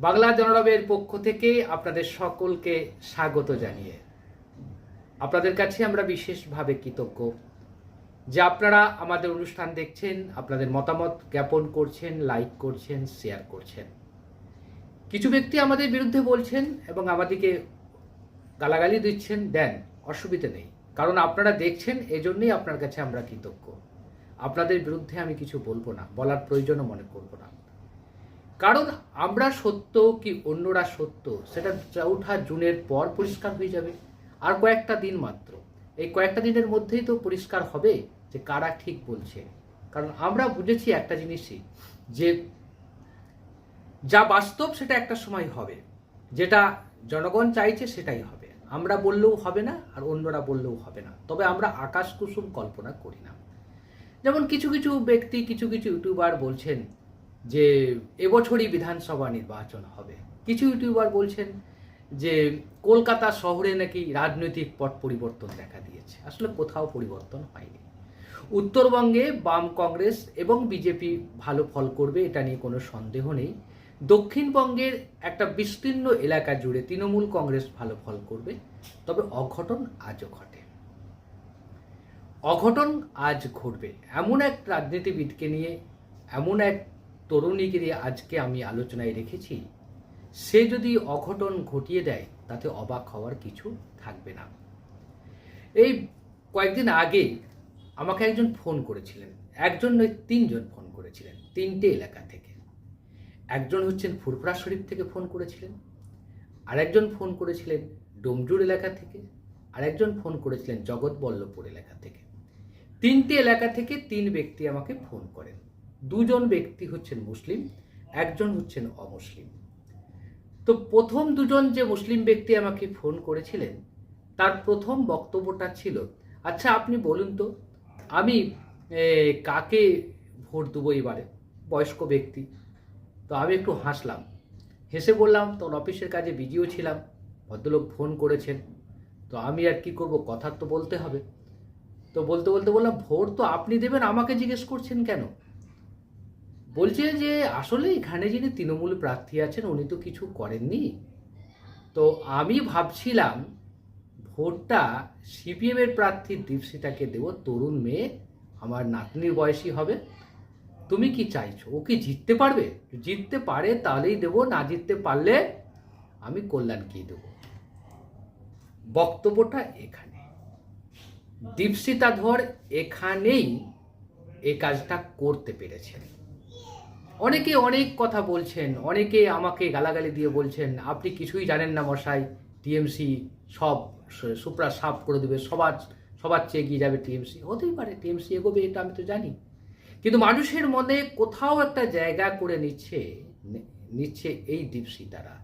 বাংলা জনরবের পক্ষ থেকে আপনাদের সকলকে স্বাগত জানিয়ে আপনাদের কাছে আমরা বিশেষভাবে কৃতজ্ঞ যে আপনারা আমাদের অনুষ্ঠান দেখছেন, আপনাদের মতামত জ্ঞাপন করছেন, লাইক করছেন, শেয়ার করছেন। কিছু ব্যক্তি আমাদের বিরুদ্ধে বলছেন এবং আমাদেরকে গালাগালি দিচ্ছেন, দেন অসুবিধে নেই। কারণ আপনারা দেখছেন, এজন্যই আপনার কাছে আমরা কৃতজ্ঞ। আপনাদের বিরুদ্ধে আমি কিছু বলব না, বলার প্রয়োজনও মনে করব না। কারণ আমরা সত্য কি অন্যরা সত্য, সেটা চৌঠা জুনের পর পরিষ্কার হয়ে যাবে। আর কয়েকটা দিন মাত্র। এই কয়েকটা দিনের মধ্যেই তো পরিষ্কার হবে যে কারা ঠিক বলছে। কারণ আমরা বুঝেছি একটা জিনিসই, যে যা বাস্তব সেটা একটা সময় হবে। যেটা জনগণ চাইছে সেটাই হবে। আমরা বললেও হবে না আর অন্যরা বললেও হবে না। তবে আমরা আকাশ কুসুম কল্পনা করি না। যেমন কিছু কিছু ব্যক্তি, কিছু কিছু ইউটিউবার বলছেন যে এবছরই বিধানসভা নির্বাচন হবে। কিছু ইউটিউবার বলছেন যে কলকাতা শহরে নাকি রাজনৈতিক পট পরিবর্তন দেখা দিয়েছে। আসলে কোথাও পরিবর্তন হয়নি। উত্তরবঙ্গে বাম কংগ্রেস এবং বিজেপি ভালো ফল করবে এটা নিয়ে কোনো সন্দেহ নেই। দক্ষিণবঙ্গের একটা বিস্তীর্ণ এলাকা জুড়ে তৃণমূল কংগ্রেস ভালো ফল করবে, তবে অঘটন আজও ঘটে। অঘটন আজ ঘটবে। এমন এক রাজনীতিবিদকে নিয়ে, এমন এক তরুণীকে নিয়ে আজকে আমি আলোচনায় রেখেছি। সে যদি অঘটন ঘটিয়ে দেয়, তাতে অবাক হওয়ার কিছু থাকবে না। এই কয়েকদিন আগে আমাকে একজন ফোন করেছিলেন। একজন নয়, তিনজন ফোন করেছিলেন, তিনটে এলাকা থেকে। একজন হচ্ছেন ফুরফুরা শরীফ থেকে ফোন করেছিলেন, আরেকজন ফোন করেছিলেন ডোমজুর এলাকা থেকে, আরেকজন ফোন করেছিলেন জগৎবল্লভপুর এলাকা থেকে। তিনটে এলাকা থেকে তিন ব্যক্তি আমাকে ফোন করেন। দুজন ব্যক্তি হচ্ছেন মুসলিম, একজন হচ্ছেন অমুসলিম। তো প্রথম দুজন যে মুসলিম ব্যক্তি আমাকে ফোন করেছিলেন, তার প্রথম বক্তব্যটা ছিল আচ্ছা আপনি বলুন তো, আমি কাকে ভোট দেবো এবারে? বয়স্ক ব্যক্তি। তো আমি একটু হাসলাম। হেসে বললাম তখন অফিসের কাজে বিজিও ছিলাম, ভদ্রলোক ফোন করেছেন। তো আমি আর কি করব, কথা তো বলতে হবে। তো বলতে বলতে বললাম, ভোট তো আপনি দেবেন, আমাকে জিজ্ঞেস করছেন কেন? বলছে যে আসলে এখানে যিনি তৃণমূল প্রার্থী আছেন, উনি তো কিছু করেননি। তো আমি ভাবছিলাম, ভোটটা সিপিএম এর প্রার্থী দীপসিতাকে দেব, তরুণ মেয়ে, আমার নাতনির বয়সী হবে। তুমি কি চাইছো? ও কি জিততে পারবে? জিততে পারে তাহলেই দেবো, না জিততে পারলে আমি কল্যাণ কল্যাণকেই দেবো। বক্তব্যটা এখানে। দীপসিতা ধর এখানেই এই কাজটা করতে পেরেছেন। অনেকে অনেক কথা বলছেন, অনেকে আমাকে গালাগালি দিয়ে বলছেন, আপনি কিছুই জানেন না মশাই, টিএমসি সব সুপ্রা সাফ করে দেবে, সবার সবার চেয়ে এগিয়ে যাবে টিএমসি। হতেই পারে, টিএমসি এগোবে, এটা আমি তো জানি। কিন্তু মানুষের মনে কোথাও একটা জায়গা করে নিচ্ছে নিচ্ছে এই দীপসিতারা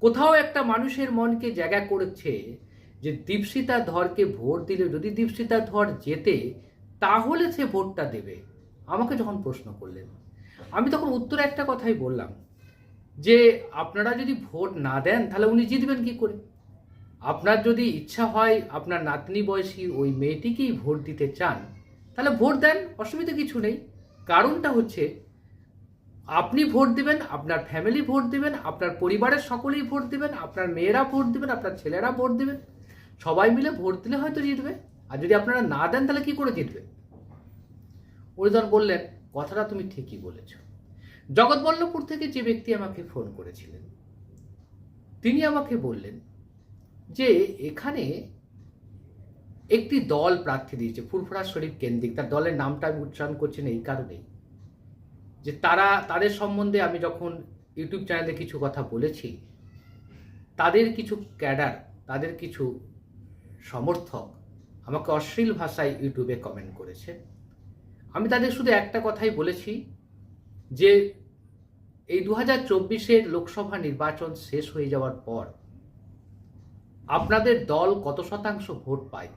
কোথাও একটা মানুষের মনকে জায়গা করেছে যে দীপসিতা ধরকে ভোট দিলে, যদি দীপসিতা ধর জেতে, তাহলে সে ভোটটা দেবে। আমাকে যখন প্রশ্ন করলেন আমি তখন উত্তরে একটা কথাই বললাম, যে আপনারা যদি ভোট না দেন, তাহলে উনি জিতবেন কি করে? আপনার যদি ইচ্ছা হয়, আপনার নাতনি বয়সী ওই মেয়েটিকেই ভোট দিতে চান, তাহলে ভোট দেন, অসুবিধা কিছু নেই। কারণটা হচ্ছে, আপনি ভোট দিবেন, আপনার ফ্যামিলি ভোট দিবেন, আপনার পরিবারের সকলেই ভোট দিবেন, আপনার মেয়েরা ভোট দিবেন, আপনার ছেলেরা ভোট দিবেন। সবাই মিলে ভোট দিলে হয়তো জিতবে, আর যদি আপনারা না দেন, তাহলে কি করে জিতবে? উনি বললেন কথাটা তুমি ঠিকই বলেছ। জগৎবল্লভপুর থেকে যে ব্যক্তি আমাকে ফোন করেছিলেন, তিনি আমাকে বললেন যে এখানে একটি দল প্রার্থী দিয়েছে, ফুরফুরা শরীফ কেন্দ্রিক। তার দলের নামটা আমি উচ্চারণ করছি না, এই কারণেই। যে তারা, তাদের সম্বন্ধে আমি যখন ইউটিউব চ্যানেলে কিছু কথা বলেছি, তাদের কিছু ক্যাডার, তাদের কিছু সমর্থক আমাকে অশ্লীল ভাষায় ইউটিউবে কমেন্ট করেছে। আমি তাদের শুধু একটা কথাই বলেছি যে এই দু হাজার চব্বিশের লোকসভা নির্বাচন শেষ হয়ে যাওয়ার পর আপনাদের দল কত শতাংশ ভোট পায়,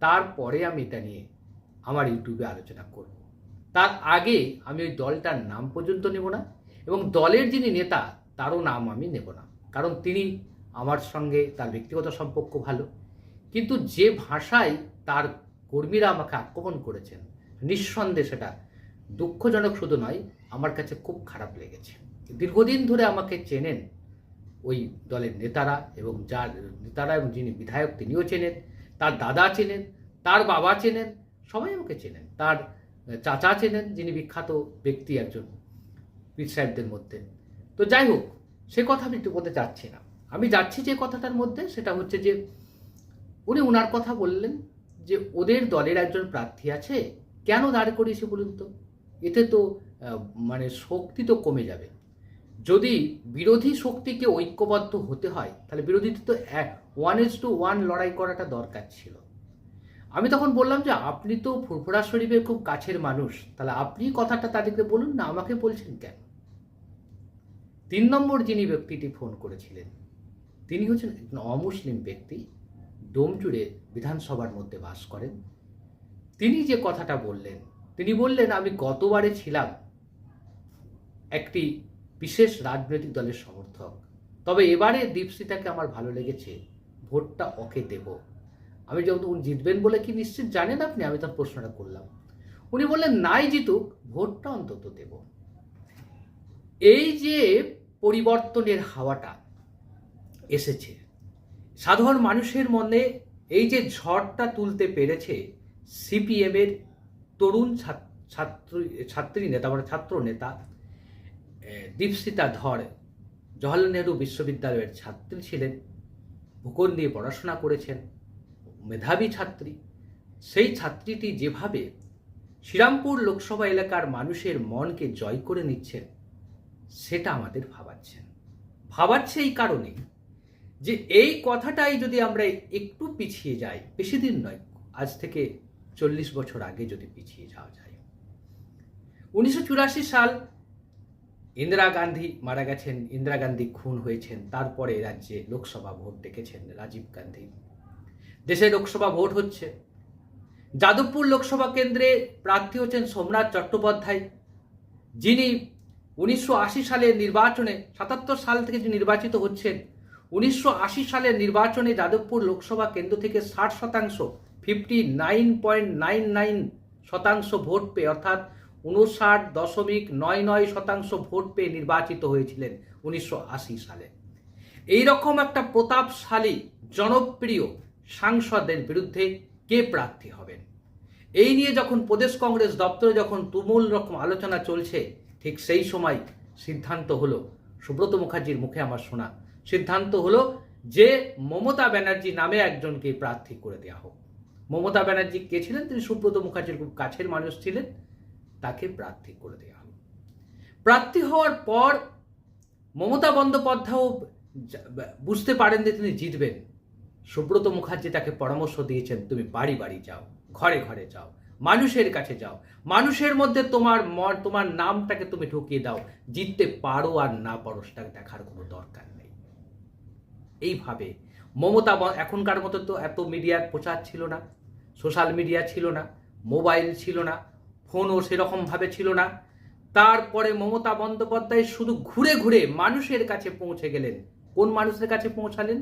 তারপরে আমি এটা নিয়ে আমার ইউটিউবে আলোচনা করব। তার আগে আমি ওই দলটার নাম পর্যন্ত নেব না এবং দলের যিনি নেতা, তারও নাম আমি নেব না। কারণ তিনি আমার সঙ্গে তার ব্যক্তিগত সম্পর্ক ভালো। কিন্তু যে ভাষায় তার কর্মীরা আমাকে আক্রমণ করেছেন নিঃসন্দেহে সেটা দুঃখজনক শুধু নয়, আমার কাছে খুব খারাপ লেগেছে। দীর্ঘদিন ধরে আমাকে চেনেন ওই দলের নেতারা এবং যার নেতারা এবং যিনি বিধায়ক তিনিও চেনেন, তার দাদা চেনেন, তার বাবা চেনেন, সবাই আমাকে চেনেন। তার চাচা চেনেন, যিনি বিখ্যাত ব্যক্তি একজন পীর সাহেবদের মধ্যে। তো যাই হোক, সে কথা আমি বলতে চাচ্ছি না। আমি যাচ্ছি যে কথাটার মধ্যে, সেটা হচ্ছে যে উনি ওনার কথা বললেন যে ওদের দলের একজন প্রার্থী আছে কেন দাঁড় করিয়েছে বলুন তো? এতে তো মানে শক্তি তো কমে যাবে। যদি বিরোধী শক্তিকে ঐক্যবদ্ধ হতে হয়, তাহলে বিরোধীতে তো ওয়ান ইজ টু ওয়ান লড়াই করাটা দরকার ছিল। আমি তখন বললাম যে, আপনি তো ফুরফুরা শরীফের খুব কাছের মানুষ, তাহলে আপনি কথাটা তাদেরকে বলুন না, আমাকে বলছেন কেন? তিন নম্বর যিনি ব্যক্তিটি ফোন করেছিলেন, তিনি হচ্ছেন একজন অমুসলিম ব্যক্তি ডোমজুড়ে বিধানসভার মধ্যে বাস করেন। তিনি যে কথাটা বললেন, তিনি বললেন, আমি গতবারে ছিলাম একটি বিশেষ রাজনৈতিক দলের সমর্থক। তবে এবারে দীপসিতাকে আমার ভালো লেগেছে, ভোটটা ওকে দেব। আমি যখন উনি জিতবেন বলে কি নিশ্চিত জানেন আপনি? আমি তার প্রশ্নটা করলাম। উনি বললেন, নাই জিতুক, ভোটটা অন্তত দেব। এই যে পরিবর্তনের হাওয়াটা এসেছে, সাধারণ মানুষের মনে এই যে ঝড়টা তুলতে পেরেছে সিপিএমের তরুণ ছাত- ছাত্রী ছাত্রী নেতা মানে ছাত্র নেতা দীপসিতা ধর জওয়াহরলাল নেহরু বিশ্ববিদ্যালয়ের ছাত্রী ছিলেন, ভূগোল নিয়ে পড়াশোনা করেছেন, মেধাবী ছাত্রী। সেই ছাত্রীটি যেভাবে শ্রীরামপুর লোকসভা এলাকার মানুষের মনকে জয় করে নিচ্ছেন, সেটা আমাদের ভাবাচ্ছেন। ভাবাচ্ছে এই কারণেই যে এই কথাটাই যদি আমরা একটু পিছিয়ে যাই, বেশি দিন নয়, আজ থেকে চল্লিশ বছর আগে যদি পিছিয়ে যাওয়া যায়। উনিশশো চুরাশি সাল ইন্দিরা গান্ধী মারা গেছেন, ইন্দিরা গান্ধী খুন হয়েছেন, তারপরে রাজ্যে লোকসভা ভোট ডেকেছেন রাজীব গান্ধী। দেশে লোকসভা ভোট হচ্ছে। যাদবপুর লোকসভা কেন্দ্রে প্রার্থী হচ্ছেন সোমনাথ চট্টোপাধ্যায়, যিনি উনিশশো আশি সালের নির্বাচনে, সাতাত্তর সাল থেকে যে নির্বাচিত হচ্ছেন, উনিশশো আশি সালের নির্বাচনে যাদবপুর লোকসভা কেন্দ্র থেকে ষাট শতাংশ fifty nine point nine nine শতাংশ ভোট পেয়ে, অর্থাৎ উনষাট দশমিক নয় নয় শতাংশ ভোট পেয়ে নির্বাচিত হয়েছিলেন উনিশশো আশি সালে। এই রকম একটা প্রতাপশালী, জনপ্রিয় সাংসদের বিরুদ্ধে কে প্রার্থী হবেন? এই নিয়ে যখন প্রদেশ কংগ্রেস দপ্তরে যখন তুমুল রকম আলোচনা চলছে, ঠিক সেই সময় সিদ্ধান্ত হলো, সুব্রত মুখার্জির মুখে আমার শোনা, সিদ্ধান্ত হলো যে মমতা ব্যানার্জি নামে একজনকে প্রার্থী করে দেওয়া হোক। মমতা ব্যানার্জি কে ছিলেন? তিনি সুব্রত মুখার্জির খুব কাছের মানুষ ছিলেন। তাকে প্রার্থী করে দেওয়া হলো। প্রার্থী হওয়ার পর মমতা বন্দ্যোপাধ্যায়ও বুঝতে পারেন যে তিনি জিতবেন। সুব্রত মুখার্জি তাকে পরামর্শ দিয়েছেন, তুমি বাড়ি বাড়ি যাও, ঘরে ঘরে যাও, মানুষের কাছে যাও, মানুষের মধ্যে তোমার তোমার নামটাকে তুমি ঢুকিয়ে দাও, জিততে পারো আর না পারো সেটা দেখার কোনো দরকার নেই। এইভাবে মমতা এখনকার মতো তো এত মিডিয়ার প্রচার ছিল না। সোশ্যাল মিডিয়া ছিল না, মোবাইল ছিল না, ফোনও সেরকমভাবে ছিল না। তারপরে মমতা বন্দ্যোপাধ্যায় শুধু ঘুরে ঘুরে মানুষের কাছে পৌঁছে গেলেন। কোন মানুষের কাছে পৌঁছালেন?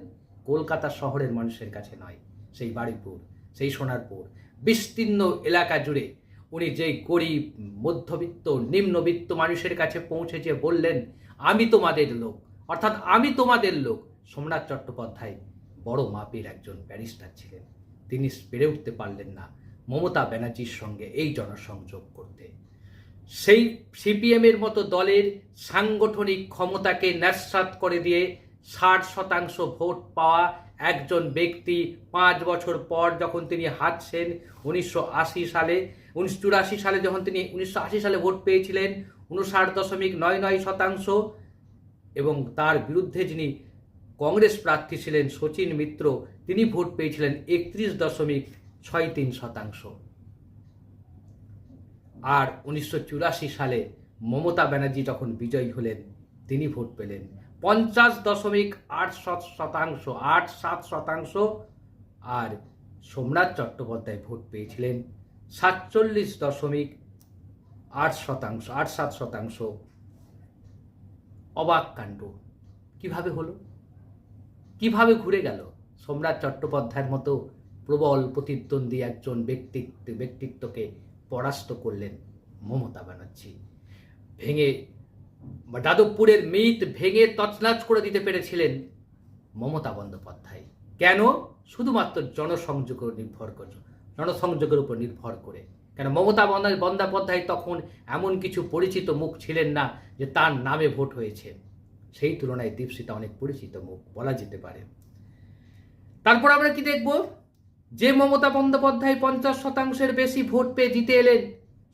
কলকাতা শহরের মানুষের কাছে নয়, সেই বাড়িপুর, সেই সোনারপুর। বিস্তীর্ণ এলাকা জুড়ে উনি যেই গরিব, মধ্যবিত্ত, নিম্নবিত্ত মানুষের কাছে পৌঁছে যে বললেন, আমি তোমাদের লোক। অর্থাৎ, আমি তোমাদের লোক। সোমনাথ চট্টোপাধ্যায় বড় মাপের একজন ব্যারিস্টার ছিলেন। তিনি পেরে উঠতে পারলেন না মমতা ব্যানার্জির সঙ্গে এই জনসংযোগ করতে। সেই সিপিএমের মতো দলের সাংগঠনিক ক্ষমতাকে ন্যাসাত করে দিয়ে ষাট শতাংশ ভোট পাওয়া একজন ব্যক্তি পাঁচ বছর পর যখন তিনি হাঁটছেন উনিশশো আশি সালে, উনিশশো চুরাশি সালে যখন তিনি উনিশশো আশি সালে ভোট পেয়েছিলেন, উনষাট দশমিক নয় নয় শতাংশ এবং তার বিরুদ্ধে যিনি কংগ্রেস প্রার্থী ছিলেন সচিন মিত্র তিনি ভোট পেয়েছিলেন একত্রিশ দশমিক ছয় তিন শতাংশ। আর উনিশশো চুরাশি সালে মমতা ব্যানার্জি যখন বিজয়ী হলেন, তিনি ভোট পেলেন পঞ্চাশ দশমিক আট সাত শতাংশ, আট সাত শতাংশ। আর সোমনাথ চট্টোপাধ্যায় ভোট পেয়েছিলেন সাতচল্লিশ দশমিক আট শতাংশ, আট সাত শতাংশ। অবাক কাণ্ড। কীভাবে হলো? কীভাবে ঘুরে গেল? সম্রাট চট্টোপাধ্যায়ের মতো প্রবল প্রতিদ্বন্দ্বী একজন ব্যক্তিত্ব, ব্যক্তিত্বকে পরাস্ত করলেন মমতা ব্যানার্জি। ভেঙে যাদবপুরের মিট ভেঙে তছনাছ করে দিতে পেরেছিলেন মমতা বন্দ্যোপাধ্যায়। কেন? শুধুমাত্র জনসংযোগের নির্ভর করে, জনসংযোগের উপর নির্ভর করে। কেন মমতা বন্দ্যোপাধ্যায় তখন এমন কিছু পরিচিত মুখ ছিলেন না যে তার নামে ভোট হয়েছে? সেই তুলনায় দীপশিতা অনেক পরিচিত মুখ বলা যেতে পারে। তারপর আমরা কি দেখব? যে মমতা বন্দ্যোপাধ্যায় পঞ্চাশ শতাংশের বেশি ভোট পেয়ে জিতে এলেন,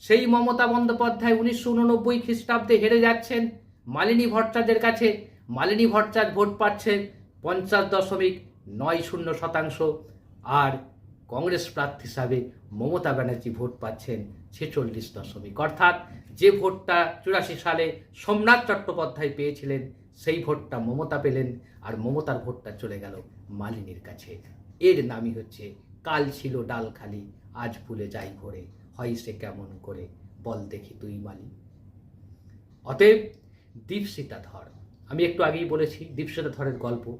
সেই মমতা বন্দ্যোপাধ্যায় উনিশশো উননব্বই খ্রিস্টাব্দে হেরে যাচ্ছেন মালিনী ভট্টাচার্যের কাছে। মালিনী ভট্টাচার্য ভোট পাচ্ছেন পঞ্চাশ দশমিক নয় শূন্য শতাংশ। আর কংগ্রেস প্রার্থী হিসাবে মমতা ব্যানার্জি ভোট পাচ্ছেন ছেচল্লিশ দশমিক। অর্থাৎ যে ভোটটা চুরাশি সালে সোমনাথ চট্টোপাধ্যায় পেয়েছিলেন, সেই ভোটটা মমতা পেলেন আর মমতার ভোটটা চলে গেল মালিনীর কাছে। এর নামই হচ্ছে, কাল ছিল ডাল খালি, আজ ভুলে যাই ভোরে হয় সে কেমন করে, বল দেখি তুই মালি। অতএব দীপসিতা ধর। আমি একটু আগেই বলেছি দীপসিতা ধরের গল্প।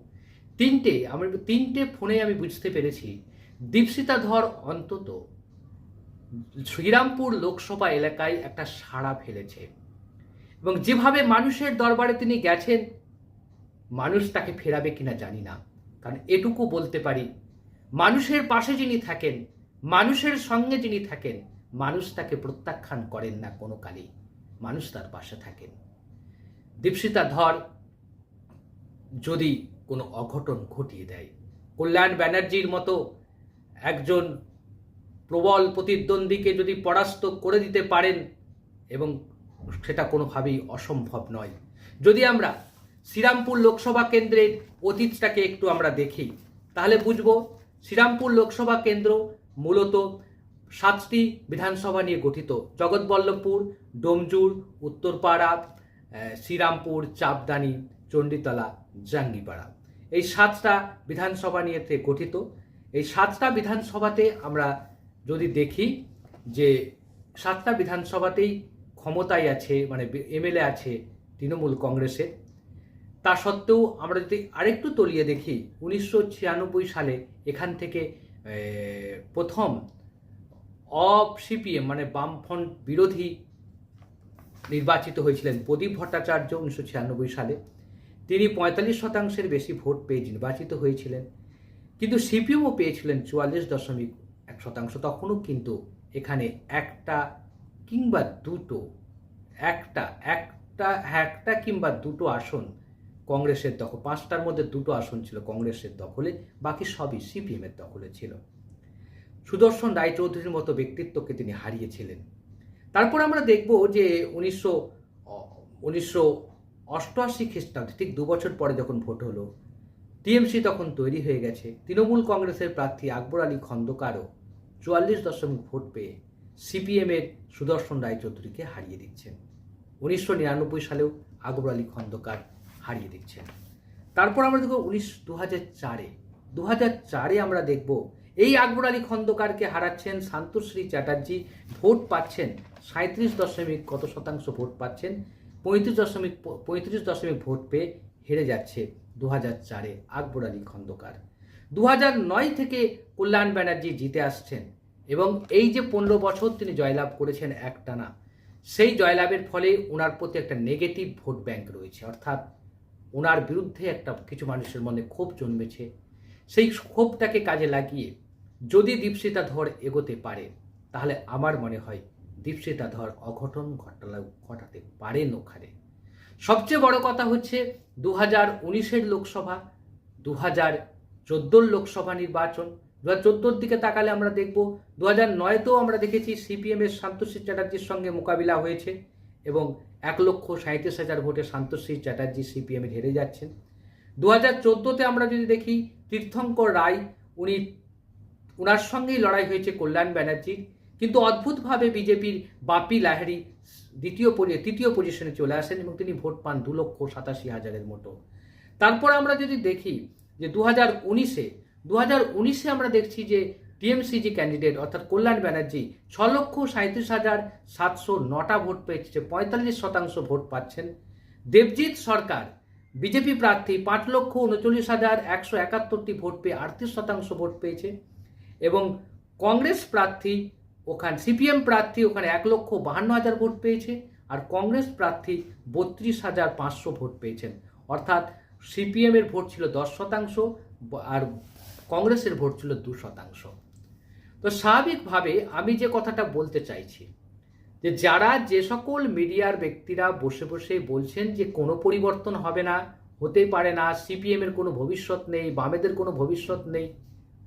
তিনটে, আমার তিনটে ফোনে আমি বুঝতে পেরেছি দীপসিতা ধর অন্তত শ্রীরামপুর লোকসভা এলাকায় একটা সাড়া ফেলেছে। এবং যেভাবে মানুষের দরবারে তিনি গেছেন, মানুষ তাকে ফেরাবে কিনা জানি না। কারণ এটুকু বলতে পারি, মানুষের পাশে যিনি থাকেন, মানুষের সঙ্গে যিনি থাকেন, মানুষ তাকে প্রত্যাখ্যান করেন না কোনো কালেই মানুষ তার পাশে থাকেন। দীপশিতা, ধর, যদি কোনো অঘটন ঘটিয়ে দেয়, কল্যাণ ব্যানার্জির মতো একজন প্রবল প্রতিদ্বন্দ্বীকে যদি পরাস্ত করে দিতে পারেন, এবং সেটা কোনোভাবেই অসম্ভব নয়। যদি আমরা শ্রীরামপুর লোকসভা কেন্দ্রের অতীতটাকে একটু আমরা দেখি। তাহলে বুঝব, শ্রীরামপুর লোকসভা কেন্দ্র মূলত সাতটি বিধানসভা নিয়ে গঠিত। জগৎবল্লভপুর, ডোমজুর, উত্তরপাড়া শ্রীরামপুর, চাপদানি, চণ্ডীতলা, জাঙ্গিপাড়া। এই সাতটা বিধানসভা নিয়েতে গঠিত। এই সাতটা বিধানসভাতে আমরা যদি দেখি যে সাতটা বিধানসভাতেই ক্ষমতায় আছে মানে এমএলএ আছে তৃণমূল কংগ্রেসের। তা সত্ত্বেও আমরা যদি আরেকটু তলিয়ে দেখি, উনিশশো ছিয়ানব্বই সালে এখান থেকে প্রথম অফ সিপিএম মানে বামফ্রন্ট বিরোধী নির্বাচিত হয়েছিলেন প্রদীপ ভট্টাচার্য উনিশশো ছিয়ানব্বই সালে। তিনি পঁয়তাল্লিশ শতাংশের বেশি ভোট পেয়ে নির্বাচিত হয়েছিলেন। কিন্তু সিপিএমও পেয়েছিলেন চুয়াল্লিশ দশমিক এক শতাংশ তখনও কিন্তু এখানে একটা কিংবা দুটো, একটা একটা একটা কিংবা দুটো আসন কংগ্রেসের দখল, পাঁচটার মধ্যে দুটো আসন ছিল কংগ্রেসের দখলে, বাকি সবই সিপিএমের দখলে ছিল। সুদর্শন রায়চৌধুরীর মতো ব্যক্তিত্বকে তিনি হারিয়েছিলেন। তারপর আমরা দেখব যে উনিশশো উনিশশো অষ্টআশি খ্রিস্টাব্দে, ঠিক দু বছর পরে যখন ভোট হলো, টিএমসি তখন তৈরি হয়ে গেছে। তৃণমূল কংগ্রেসের প্রার্থী আকবর আলী খন্দকারও চুয়াল্লিশ দশমিক ভোট পেয়ে সিপিএমের সুদর্শন রায়চৌধুরীকে হারিয়ে দিচ্ছেন। উনিশশো নিরানব্বই সালেও আকবর আলী খন্দকার হারিয়ে দিচ্ছেন তারপর আমরা দেখব উনিশ দু হাজার চারে। দু হাজার চারে আমরা দেখব, এই আকবর আলী খন্দকারকে হারাচ্ছেন শান্তশ্রী চ্যাটার্জি, ভোট পাচ্ছেন সাঁত্রিশ দশমিক কত শতাংশ ভোট পাচ্ছেন, পঁয়ত্রিশ দশমিক পঁয়ত্রিশ দশমিক ভোট পেয়ে হেরে যাচ্ছে দু হাজার চারে আকবর আলী খন্দকার। দু হাজার নয় থেকে কল্যাণ ব্যানার্জি জিতে আসছেন এবং এই যে পনেরো বছর তিনি জয়লাভ করেছেন একটানা, সেই জয়লাভের ফলে ওনার প্রতি একটা নেগেটিভ ভোট ব্যাংক রয়েছে। অর্থাৎ ওনার বিরুদ্ধে একটা কিছু মানুষের মনে ক্ষোভ জন্মেছে। সেই ক্ষোভটাকে কাজে লাগিয়ে যদি দীপশিতা ধর এগোতে পারে, তাহলে আমার মনে হয় দীপশিতা ধর অঘটন ঘটালা, ঘটাতে পারেন ওখানে। সবচেয়ে বড় কথা হচ্ছে দু হাজার উনিশের লোকসভা দু হাজার চোদ্দোর লোকসভা নির্বাচন। দু হাজার চোদ্দোর দিকে তাকালে আমরা দেখব দু হাজার নয়তেও আমরা দেখেছি সিপিএমের শান্তশ্রী চ্যাটার্জির সঙ্গে মোকাবিলা হয়েছে। এবং এক লক্ষ সাঁত্রিশ হাজার ভোটে শান্তশ্রী চ্যাটার্জি সিপিএমে হেরে যাচ্ছেন। দু হাজার চোদ্দোতে আমরা যদি দেখি, তীর্থঙ্কর রায়, উনি ওনার সঙ্গেই লড়াই হয়েছে কল্যাণ ব্যানার্জির। কিন্তু অদ্ভুতভাবে বিজেপির বাপি লাহিড়ী দ্বিতীয় তৃতীয় পজিশনে চলে আসেন এবং তিনি ভোট পান দু লক্ষ সাতাশি হাজারের মতো। তারপর আমরা যদি দেখি যে দু হাজার উনিশে দু হাজার উনিশে আমরা দেখছি যে টিএমসি যে ক্যান্ডিডেট অর্থাৎ কল্যাণ ব্যানার্জি ছ লক্ষ সাঁত্রিশ হাজার সাতশো নটা ভোট পেয়েছে পঁয়তাল্লিশ শতাংশ ভোট পাচ্ছেন। দেবজিৎ সরকার, বিজেপি প্রার্থী পাঁচ লক্ষ উনচল্লিশ হাজার একশো একাত্তরটি ভোট পেয়ে আটত্রিশ শতাংশ ভোট পেয়েছে। এবং কংগ্রেস প্রার্থী ওখানে, সিপিএম প্রার্থী ওখানে এক লক্ষ বাহান্ন হাজার ভোট পেয়েছে আর কংগ্রেস প্রার্থী বত্রিশ হাজার পাঁচশো ভোট পেয়েছেন। অর্থাৎ সিপিএমের ভোট ছিল দশ শতাংশ আর কংগ্রেসের ভোট ছিল দু শতাংশ। তো স্বাভাবিকভাবে আমি যে কথাটা বলতে চাইছি, যে যারা যে সকল মিডিয়ার ব্যক্তিরা বসে বসে বলছেন যে কোনো পরিবর্তন হবে না, হতেই পারে না, সিপিএমের কোনো ভবিষ্যৎ নেই, বামেদের কোনো ভবিষ্যৎ নেই,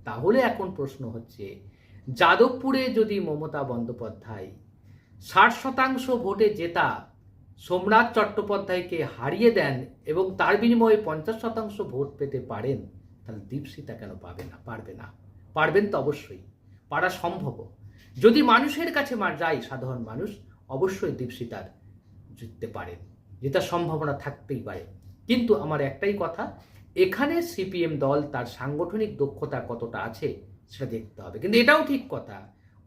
তাহলে এখন প্রশ্ন হচ্ছে, যাদবপুরে যদি মমতা বন্দ্যোপাধ্যায় ষাট শতাংশ ভোটে জেতা, সোমনাথ চট্টোপাধ্যায়কে হারিয়ে দেন এবং তার বিনিময়ে পঞ্চাশ শতাংশ ভোট পেতে পারেন, তাহলে দীপশিতা কেন পাবে না, পারবে না? পারবেন তো অবশ্যই। পারা সম্ভব। যদি মানুষের কাছে যায়, সাধারণ মানুষ অবশ্যই দীপশিতার জিততে পারেন জেতার সম্ভাবনা থাকতেই পারে। কিন্তু আমার একটাই কথা, এখানে সিপিএম দল তার সাংগঠনিক দক্ষতা কতটা আছে সেটা দেখতে হবে। কিন্তু এটাও ঠিক কথা,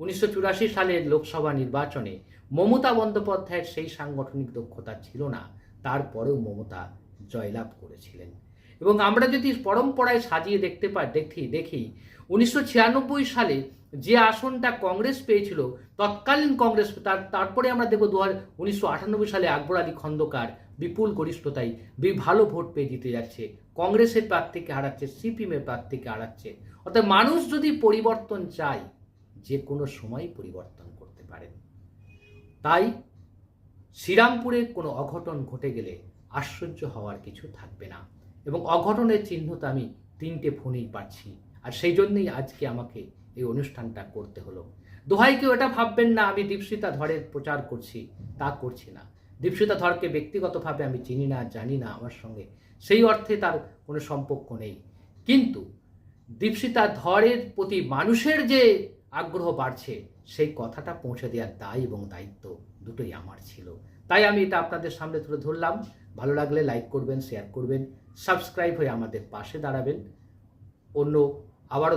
উনিশশো চুরাশি সালের লোকসভা নির্বাচনে মমতা বন্দ্যোপাধ্যায়ের সেই সাংগঠনিক দক্ষতা ছিল না, তারপরেও মমতা জয়লাভ করেছিলেন। এবং আমরা যদি পরম্পরায় সাজিয়ে দেখতে পাই দেখি দেখি, উনিশশো ছিয়ানব্বই সালে যে আসনটা কংগ্রেস পেয়েছিল, তৎকালীন কংগ্রেস, তার, তারপরে আমরা দেখব দু উনিশশো সালে আকবর আলী খন্দকার বিপুল বি- ভালো ভোট পেয়ে জিতে যাচ্ছে। কংগ্রেসের প্রার্থীকে হারাচ্ছে, সিপিএমের প্রার্থীকে হারাচ্ছে। অর্থাৎ মানুষ যদি পরিবর্তন চায়, যে কোনো সময় পরিবর্তন করতে পারেন। তাই শ্রীরামপুরে কোনো অঘটন ঘটে গেলে আশ্চর্য হওয়ার কিছু থাকবে না। এবং অঘটনের চিহ্ন তো আমি তিনটে ফোনেই পাচ্ছি। আর সেই জন্যই আজকে আমাকে এই অনুষ্ঠানটা করতে হলো। দোহাই কেউ এটা ভাববেন না, আমি দীপশিতা ধরের প্রচার করছি, তা করছি না। দীপশিতা ধরকে ব্যক্তিগতভাবে আমি চিনি না, জানি না আমার সঙ্গে। সেই অর্থে তার কোনো সম্পর্ক নেই। কিন্তু দীপশিতা ধরের প্রতি মানুষের যে আগ্রহ বাড়ছে, সেই কথাটা পৌঁছে দেওয়ার দায় এবং দায়িত্ব দুটোই আমার ছিল। তাই আমি এটা আপনাদের সামনে তুলে ধরলাম। ভালো লাগলে লাইক করবেন, শেয়ার করবেন, সাবস্ক্রাইব হয়ে আমাদের পাশে দাঁড়াবেন। অন্য আবারও